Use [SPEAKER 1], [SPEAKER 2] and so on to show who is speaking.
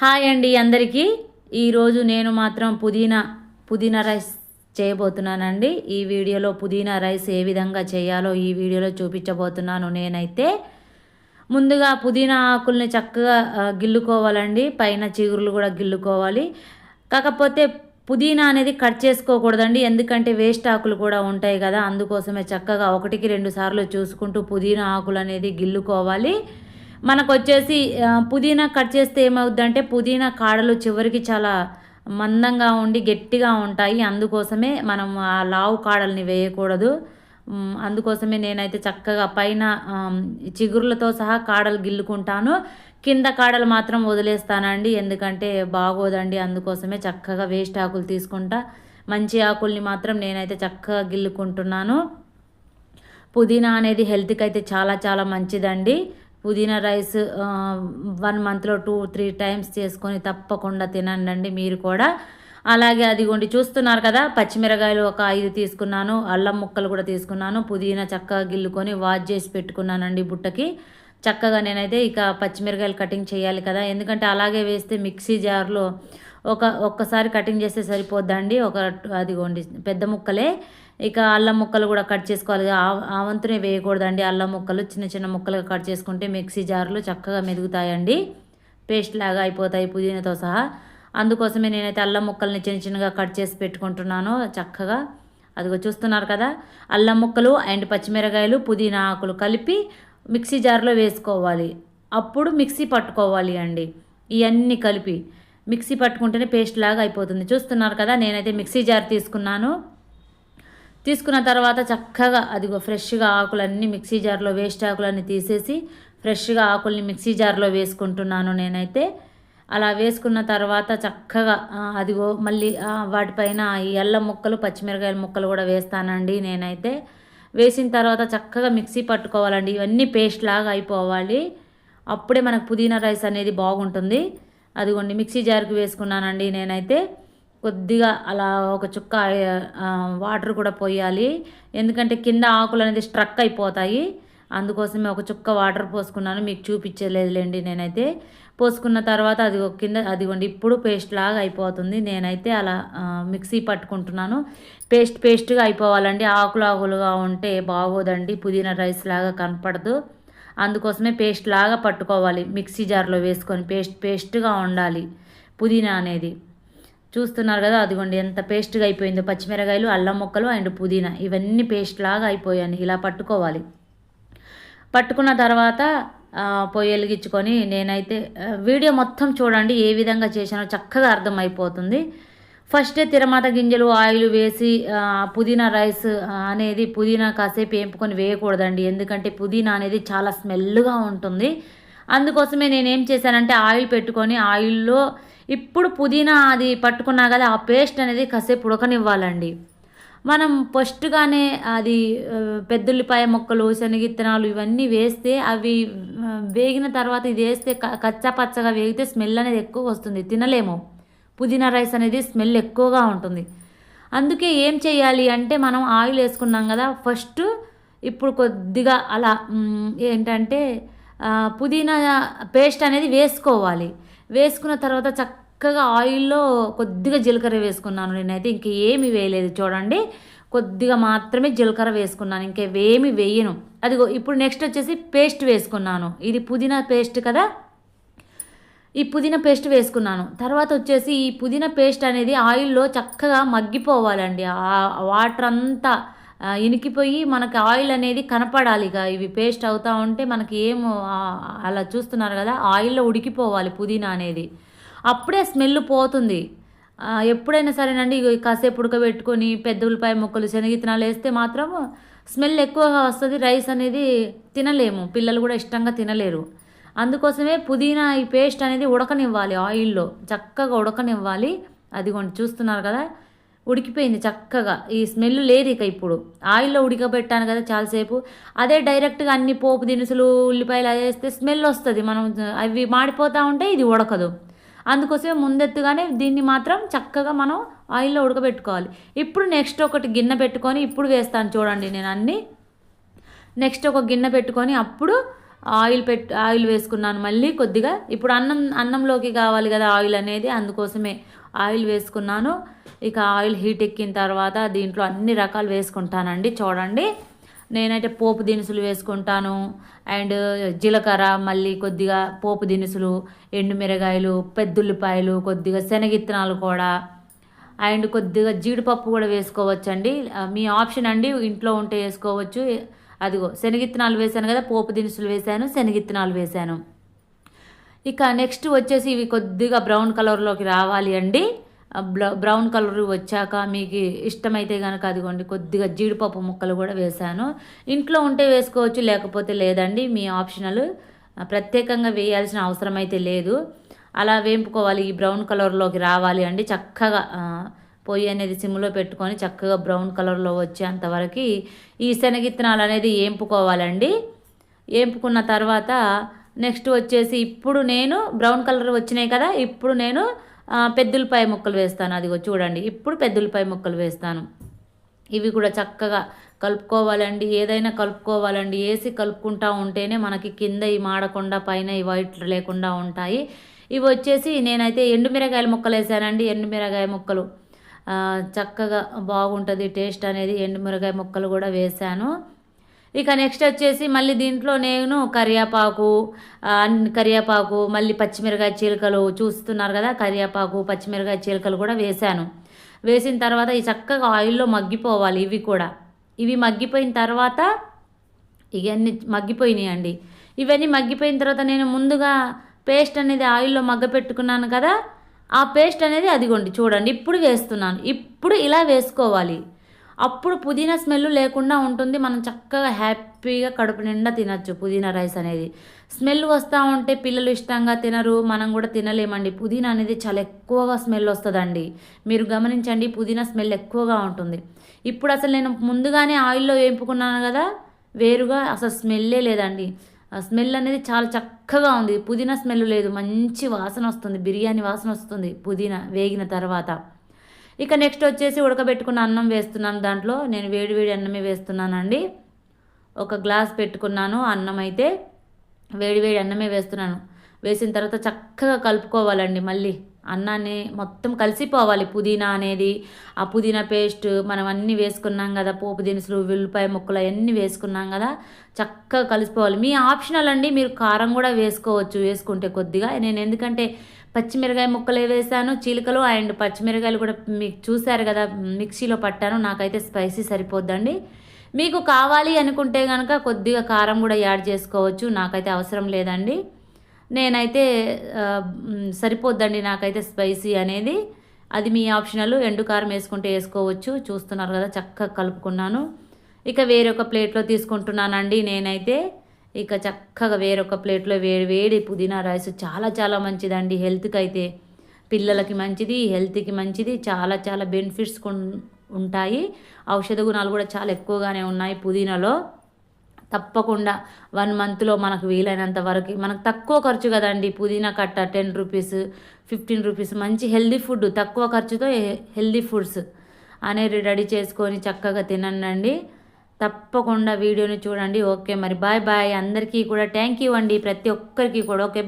[SPEAKER 1] Hi అండి అందరికీ. ఈరోజు నేను మాత్రం పుదీనా పుదీనా రైస్ చేయబోతున్నానండి. ఈ వీడియోలో పుదీనా రైస్ ఏ విధంగా చేయాలో ఈ వీడియోలో చూపించబోతున్నాను నేనైతే. ముందుగా పుదీనా ఆకుల్ని చక్కగా గిల్లుకోవాలండి. పైన చిగురులు కూడా గిల్లుకోవాలి. కాకపోతే పుదీనా అనేది కట్ చేసుకోకూడదండి. ఎందుకంటే వేస్ట్ ఆకులు కూడా ఉంటాయి కదా. అందుకోసమే చక్కగా ఒకటికి రెండు సార్లు చూసుకుంటూ పుదీనా ఆకులు అనేది గిల్లుకోవాలి. మనకు వచ్చేసి పుదీనా కట్ చేస్తే ఏమవుద్దంటే పుదీనా కాడలు చివరికి చాలా మందంగా ఉండి గట్టిగా ఉంటాయి. అందుకోసమే మనం ఆ లావు కాడల్ని వేయకూడదు. అందుకోసమే నేనైతే చక్కగా పైన చిగురులతో సహా కాడలు గిల్లుకుంటాను. కింద కాడలు మాత్రం వదిలేస్తానండి. ఎందుకంటే బాగోదండి. అందుకోసమే చక్కగా వేస్ట్ ఆకులు తీసుకుంటా. మంచి ఆకుల్ని మాత్రం నేనైతే చక్కగా గిల్లుకుంటున్నాను. పుదీనా అనేది హెల్త్కి అయితే చాలా చాలా మంచిదండి. పుదీనా రైస్ వన్ మంత్లో టూ త్రీ టైమ్స్ చేసుకొని తప్పకుండా తినండి మీరు కూడా. అలాగే అదిగోండి చూస్తున్నారు కదా పచ్చిమిరకాయలు ఒక ఐదు తీసుకున్నాను అల్లం ముక్కలు కూడా తీసుకున్నాను పుదీనా చక్కగా గిల్లుకొని వాష్ చేసి పెట్టుకున్నానండి బుట్టకి. చక్కగా నేనైతే ఇక పచ్చిమిరకాయలు కటింగ్ చేయాలి కదా ఎందుకంటే అలాగే వేస్తే మిక్సీ జార్లో ఒక ఒక్కసారి కటింగ్ చేస్తే సరిపోద్దండి. ఒక అదిగోండి పెద్ద ముక్కలే. ఇక అల్లం ముక్కలు కూడా కట్ చేసుకోవాలి. ఆ- వంతునే వేయకూడదండి. అల్లం ముక్కలు చిన్న చిన్న ముక్కలుగా కట్ చేసుకుంటే మిక్సీ జార్లో చక్కగా మెదుగుతాయండి. పేస్ట్ లాగా అయిపోతాయి పుదీనాతో సహా. అందుకోసమే నేనైతే అల్లం ముక్కల్ని చిన్న చిన్నగా కట్ చేసి పెట్టుకుంటున్నాను చక్కగా. అదిగో చూస్తున్నారు కదా అల్లం ముక్కలు అండ్ పచ్చిమిరకాయలు పుదీనా ఆకులు కలిపి మిక్సీ జార్లో వేసుకోవాలి. అప్పుడు మిక్సీ పట్టుకోవాలి అండి. ఇవన్నీ కలిపి మిక్సీ పట్టుకుంటేనే పేస్ట్ లాగా అయిపోతుంది. చూస్తున్నారు కదా నేనైతే మిక్సీ జార్ తీసుకున్నాను. తీసుకున్న తర్వాత చక్కగా అదిగో ఫ్రెష్గా ఆకులన్నీ మిక్సీ జార్లో వేస్ట్ ఆకులన్నీ తీసేసి ఫ్రెష్గా ఆకుల్ని మిక్సీ జార్లో వేసుకుంటున్నాను నేనైతే. అలా వేసుకున్న తర్వాత చక్కగా అదిగో మళ్ళీ వాటిపైన ఈ అల్లం ముక్కలు పచ్చిమిరకాయల ముక్కలు కూడా వేస్తానండి నేనైతే. వేసిన తర్వాత చక్కగా మిక్సీ పట్టుకోవాలండి ఇవన్నీ పేస్ట్ లాగా అయిపోవాలి. అప్పుడే మనకు పుదీనా రైస్ అనేది బాగుంటుంది. అదిగోండి మిక్సీ జార్కి వేసుకున్నానండి నేనైతే. కొద్దిగా అలా ఒక చుక్క వాటర్ కూడా పోయాలి. ఎందుకంటే కింద ఆకులు అనేది స్ట్రక్ అయిపోతాయి. అందుకోసమే ఒక చుక్క వాటర్ పోసుకున్నాను. మీకు చూపించలేదులేండి నేనైతే. పోసుకున్న తర్వాత అది కింద అదిగోండి ఇప్పుడు పేస్ట్ లాగా అయిపోతుంది. నేనైతే అలా మిక్సీ పట్టుకుంటున్నాను. పేస్ట్ పేస్ట్గా అయిపోవాలండి. ఆకులు ఆకులుగా ఉంటే బాగోదండి. పుదీనా రైస్ లాగా కనపడదు. అందుకోసమే పేస్ట్ లాగా పట్టుకోవాలి. మిక్సీ జార్లో వేసుకొని పేస్ట్ పేస్ట్గా ఉండాలి. పుదీనా అనేది. చూస్తున్నారు కదా అదిగోండి ఎంత పేస్ట్గా అయిపోయిందో. పచ్చిమిరకాయలు అల్లం ముక్కలు అండ్ పుదీనా. ఇవన్నీ పేస్ట్ లాగా అయిపోయాయి. ఇలా పట్టుకోవాలి. పట్టుకున్న తర్వాత పొయ్యి వెలిగించుకొని నేనైతే వీడియో మొత్తం చూడండి ఏ విధంగా చేశానో చక్కగా అర్థమైపోతుంది. ఫస్టే తిరమాత గింజలు ఆయిల్ వేసి పుదీనా రైస్ అనేది పుదీనా కాసేపు వేపుకొని వేయకూడదండి. ఎందుకంటే పుదీనా అనేది చాలా స్మెల్గా ఉంటుంది. అందుకోసమే నేను ఏం చేశానంటే ఆయిల్ పెట్టుకొని ఆయిల్లో ఇప్పుడు పుదీనా అది పట్టుకున్నా కదా ఆ పేస్ట్ అనేది కాసేపు ఉడకనివ్వాలండి. మనం ఫస్ట్గానే అది ఆ, పెద్దుల్లిపాయ ముక్కలు శనగిత్తనాలు ఇవన్నీ వేస్తే అవి వేగిన తర్వాత ఇది వేస్తే కచ్చా పచ్చగా వేగితే స్మెల్ అనేది ఎక్కువ వస్తుంది. తినలేము. పుదీనా రైస్ అనేది స్మెల్ ఎక్కువగా ఉంటుంది. అందుకే ఏం చేయాలి అంటే మనం ఆయిల్ వేసుకున్నాం కదా ఫస్ట్ ఇప్పుడు కొద్దిగా అలా ఏంటంటే పుదీనా పేస్ట్ అనేది వేసుకోవాలి. వేసుకున్న తర్వాత చక్కగా ఆయిల్లో కొద్దిగా జీలకర్ర వేసుకున్నాను నేనైతే. ఇంక ఏమి వేయలేదు. చూడండి కొద్దిగా మాత్రమే జీలకర్ర వేసుకున్నాను. ఇంకేమీ వేయను. అదిగో ఇప్పుడు నెక్స్ట్ వచ్చేసి పేస్ట్ వేసుకున్నాను. ఇది పుదీనా పేస్ట్ కదా? ఈ పుదీనా పేస్ట్ వేసుకున్నాను. తర్వాత వచ్చేసి ఈ పుదీనా పేస్ట్ అనేది ఆయిల్లో చక్కగా మగ్గిపోవాలండి. వాటర్ అంతా ఇనికిపోయి మనకి ఆయిల్ అనేది కనపడాలి ఇక. ఇవి పేస్ట్ అవుతూ ఉంటే మనకి ఏమో అలా చూస్తున్నారు కదా ఆయిల్లో ఉడికిపోవాలి పుదీనా అనేది. అప్పుడే స్మెల్ పోతుంది. ఎప్పుడైనా సరేనండి కాసేపు ఉడకబెట్టుకొని పెద్ద ఉల్లిపాయ ముక్కలు శనగిత్తనాలు వేస్తే మాత్రం స్మెల్ ఎక్కువగా వస్తుంది రైస్ అనేది తినలేము. పిల్లలు కూడా ఇష్టంగా తినలేరు. అందుకోసమే పుదీనా ఈ పేస్ట్ అనేది ఉడకనివ్వాలి ఆయిల్లో. చక్కగా ఉడకనివ్వాలి. అదిగోండి చూస్తున్నారు కదా ఉడికిపోయింది చక్కగా. ఈ స్మెల్ లేదు ఇక ఇప్పుడు. ఆయిల్లో ఉడకబెట్టాను కదా చాలాసేపు. అదే డైరెక్ట్గా అన్ని పోపు దినుసులు ఉల్లిపాయలు అది వేస్తే స్మెల్ వస్తుంది. మనం అవి మాడిపోతూ ఉంటే ఇది ఉడకదు. అందుకోసమే ముందెత్తుగానే దీన్ని మాత్రం చక్కగా మనం ఆయిల్లో ఉడకబెట్టుకోవాలి. ఇప్పుడు నెక్స్ట్ ఒకటి గిన్నె పెట్టుకొని ఇప్పుడు వేస్తాను చూడండి నేను అన్నీ. నెక్స్ట్ ఒక గిన్నె పెట్టుకొని అప్పుడు ఆయిల్ పెట్ ఆయిల్ వేసుకున్నాను మళ్ళీ కొద్దిగా. ఇప్పుడు అన్నం అన్నంలోకి కావాలి కదా ఆయిల్ అనేది. అందుకోసమే ఆయిల్ వేసుకున్నాను. ఇక ఆయిల్ హీట్ ఎక్కిన తర్వాత దీంట్లో అన్ని రకాలు వేసుకుంటానండి. చూడండి. నేనైతే పోపు దినుసులు వేసుకుంటాను. అండ్ జీలకర్ర మళ్ళీ కొద్దిగా పోపు దినుసులు ఎండుమిరగాయలు పెద్దుల్లిపాయలు కొద్దిగా శనగిత్తనాలు కూడా. అండ్ కొద్దిగా జీడిపప్పు కూడా వేసుకోవచ్చండి. మీ ఆప్షన్ అండి. ఇంట్లో ఉంటే వేసుకోవచ్చు. అదిగో శనగిత్తనాలు వేసాను కదా పోపు దినుసులు వేసాను శనగిత్తనాలు వేశాను. ఇక నెక్స్ట్ వచ్చేసి ఇవి కొద్దిగా బ్రౌన్ కలర్లోకి రావాలి అండి. బ్రౌన్ కలర్ వచ్చాక మీకు ఇష్టమైతే కనుక అదిగోండి కొద్దిగా జీడిపప్పు ముక్కలు కూడా వేసాను ఇంట్లో ఉంటే వేసుకోవచ్చు లేకపోతే లేదండి మీ ఆప్షనల్. ప్రత్యేకంగా వేయాల్సిన అవసరం అయితే లేదు. అలా వేంపుకోవాలి ఈ బ్రౌన్ కలర్లోకి రావాలి అండి. చక్కగా పొయ్యి అనేది సిమ్లో పెట్టుకొని చక్కగా బ్రౌన్ కలర్లో వచ్చేంతవరకు ఈ శనగిత్తనాలు అనేది ఏంపుకోవాలండి ఏంపుకున్న తర్వాత నెక్స్ట్ వచ్చేసి ఇప్పుడు నేను బ్రౌన్ కలర్ వచ్చినాయి కదా ఇప్పుడు నేను పెద్దలపాయ ముక్కలు వేస్తాను. అదిగో చూడండి ఇప్పుడు పెద్దలపాయ ముక్కలు వేస్తాను. ఇవి కూడా చక్కగా కలుపుకోవాలండి ఏదైనా కలుపుకోవాలండి. వేసి కలుపుకుంటా ఉంటేనే మనకి కింద ఈ మాడకుండా పైన ఈ వైట్ లేకుండా ఉంటాయి. ఇవి వచ్చేసి నేనైతే ఎండుమిరగాయల ముక్కలు వేసానండి ఎండుమిరగాయ ముక్కలు. చక్కగా బాగుంటుంది టేస్ట్ అనేది. ఎండుమిరగాయ ముక్కలు కూడా వేసాను. ఇక నెక్స్ట్ వచ్చేసి మళ్ళీ దీంట్లో నేను కరివేపాకు కరివేపాకు మళ్ళీ పచ్చిమిరకాయ చీలకలు చూస్తున్నారు కదా కరివేపాకు పచ్చిమిరకాయ చీలకలు కూడా వేశాను. వేసిన తర్వాత ఈ చక్కగా ఆయిల్లో మగ్గిపోవాలి ఇవి కూడా. ఇవి మగ్గిపోయిన తర్వాత ఇవన్నీ మగ్గిపోయినాయి అండి. ఇవన్నీ మగ్గిపోయిన తర్వాత నేను ముందుగా పేస్ట్ అనేది ఆయిల్లో మగ్గపెట్టుకున్నాను కదా ఆ పేస్ట్ అనేది అదిగోండి చూడండి ఇప్పుడు వేస్తున్నాను. ఇప్పుడు ఇలా వేసుకోవాలి. అప్పుడు పుదీనా స్మెల్ లేకుండా ఉంటుంది. మనం చక్కగా హ్యాపీగా కడుపు నిండా తినచ్చు పుదీనా రైస్ అనేది. స్మెల్ వస్తూ ఉంటే పిల్లలు ఇష్టంగా తినరు. మనం కూడా తినలేమండి. పుదీనా అనేది చాలా ఎక్కువగా స్మెల్ వస్తుందండి. మీరు గమనించండి పుదీనా స్మెల్ ఎక్కువగా ఉంటుంది. ఇప్పుడు అసలు నేను ముందుగానే ఆయిల్లో వేపుకున్నాను కదా వేరుగా అసలు స్మెల్లే లేదండి. ఆ స్మెల్ అనేది చాలా చక్కగా ఉంది. పుదీనా స్మెల్ లేదు. మంచి వాసన వస్తుంది. బిర్యానీ వాసన వస్తుంది పుదీనా వేగిన తర్వాత. ఇక నెక్స్ట్ వచ్చేసి ఉడకబెట్టుకున్న అన్నం వేస్తున్నాను దాంట్లో. నేను వేడి వేడి అన్నమే వేస్తున్నానండి. ఒక గ్లాస్ పెట్టుకున్నాను అన్నం అయితే వేడి వేడి అన్నమే వేస్తున్నాను. వేసిన తర్వాత చక్కగా కలుపుకోవాలండి మళ్ళీ. అన్నాన్ని మొత్తం కలిసిపోవాలి పుదీనా అనేది. ఆ పుదీనా పేస్ట్ మనం అన్నీ వేసుకున్నాం కదా పోపు దినుసులు ఉల్లిపాయ ముక్కలు అవన్నీ వేసుకున్నాం కదా చక్కగా కలిసిపోవాలి. మీ ఆప్షనల్ అండి మీరు కారం కూడా వేసుకోవచ్చు వేసుకుంటే కొద్దిగా. నేను ఎందుకంటే పచ్చిమిరకాయ ముక్కలు వేసాను చీలికలు అండ్ పచ్చిమిరకాయలు కూడా మీకు చూశారు కదా మిక్సీలో పట్టాను. నాకైతే స్పైసీ సరిపోద్దండి. మీకు కావాలి అనుకుంటే కనుక కొద్దిగా కారం కూడా యాడ్ చేసుకోవచ్చు. నాకైతే అవసరం లేదండి. నేనైతే సరిపోద్దండి నాకైతే స్పైసీ అనేది. అది మీ ఆప్షనల్. ఎండు కారం వేసుకుంటే వేసుకోవచ్చు. చూస్తున్నారు కదా చక్కగా కలుపుకున్నాను. ఇక వేరొక ప్లేట్లో తీసుకుంటున్నానండి నేనైతే. ఇక చక్కగా వేరొక ప్లేట్లో వేడి వేడి పుదీనా రైస్ చాలా చాలా మంచిదండి హెల్త్కి అయితే పిల్లలకి మంచిది హెల్త్కి మంచిది చాలా చాలా బెనిఫిట్స్ ఉంటాయి. ఔషధ గుణాలు కూడా చాలా ఎక్కువగానే ఉన్నాయి పుదీనాలో. తప్పకుండా వన్ మంత్లో మనకు వీలైనంత వరకు మనకు తక్కువ ఖర్చు కదండి పుదీనా కట్ట టెన్ రూపీస్ ఫిఫ్టీన్ రూపీస్ మంచి హెల్దీ ఫుడ్ తక్కువ ఖర్చుతో హెల్దీ ఫుడ్స్. అనేది రెడీ చేసుకొని చక్కగా తినండి తప్పకుండా వీడియోని చూడండి. ఓకే మరి బాయ్ బాయ్. అందరికీ కూడా థ్యాంక్ యూ అండి. ప్రతి ఒక్కరికి కూడా ఓకే బాయ్